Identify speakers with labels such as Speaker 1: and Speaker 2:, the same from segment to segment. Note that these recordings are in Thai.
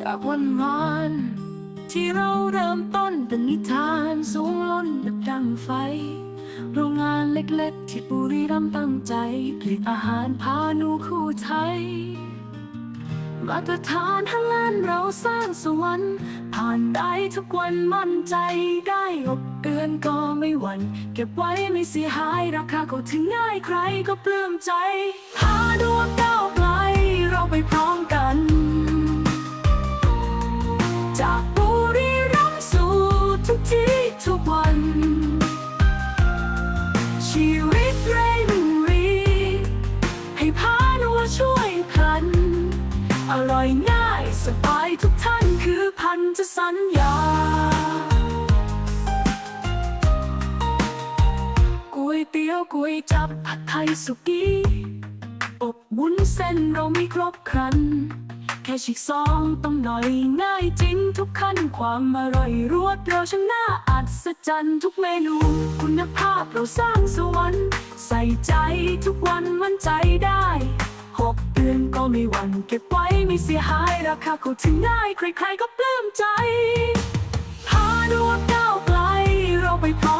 Speaker 1: จากวันวานที่เราเริ่มต้นเป็นนิทานสูงล้นดับดังไฟ โรงงานเล็กๆ ที่บุรีรัมตั้งใจ ผลิตอาหารพานูคู่ไทย มาตรฐานฮันแลนเราสร้างสวรรค์ผ่านได้ทุกวันมั่นใจได้อบเอือนก็ไม่หวั่นเก็บไว้ไม่เสียหายราคาก็ถึงง่ายใครก็ปลื้มใจพาดวง จากบุรีรัมย์สู่ทุกที่ทุกวัน ชีวิตเร่งรีให้พานัวช่วยพลัน อร่อยง่ายสบายทุกท่านคือพันจะสัญญาก๋วยเตี๋ยวก๋วยจับผัดไทยสุกี้อบวุ้นเส้นเรามีครบครัน ค่ฉีกซองต้องหน่อยง่ายจริงทุกขั้นความอร่อยรวดเร็วช่างน่าอัศจรรย์ทุกเมนู คุณภาพเราสร้างสวรรค์ใส่ใจทุกวันมั่นใจได้หกเดือนก็ไม่หวั่นเก็บไว้ไม่เสียหายราคาก็ถึงง่ายใครๆก็ปลื้มใจพาดวงก้าวไกลเราไปพร้อม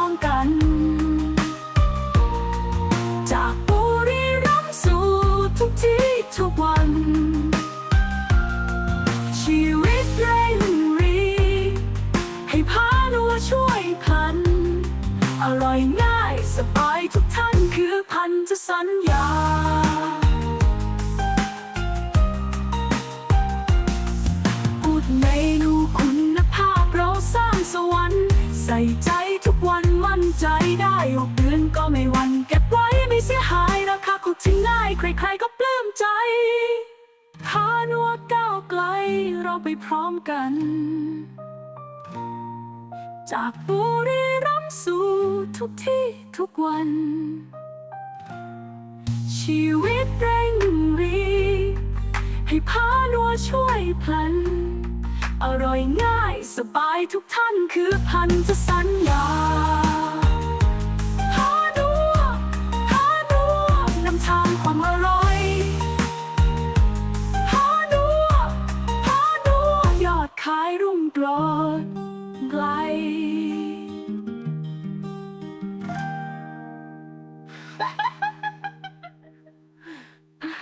Speaker 1: ร่อยง่าย สบายทุกท่านคือพันจะสัญญา พูดเมนูคุณภาพเราสร้างสวรรค์ ใส่ใจทุกวันมั่นใจได้หกเดือนก็ไม่วันเก็บไว้ไม่เสียหาย ราคาคุกที่ง่าย ใครๆก็ปลื้มใจพานัวก้าวไกลเราไปพร้อมกัน จากบุรีรัมย์สู่ทุกที่ทุกวัน ชีวิตเร่งรีให้พานัวช่วยพลัน อร่อยง่ายสบายทุกท่านคือพันจะสัญญา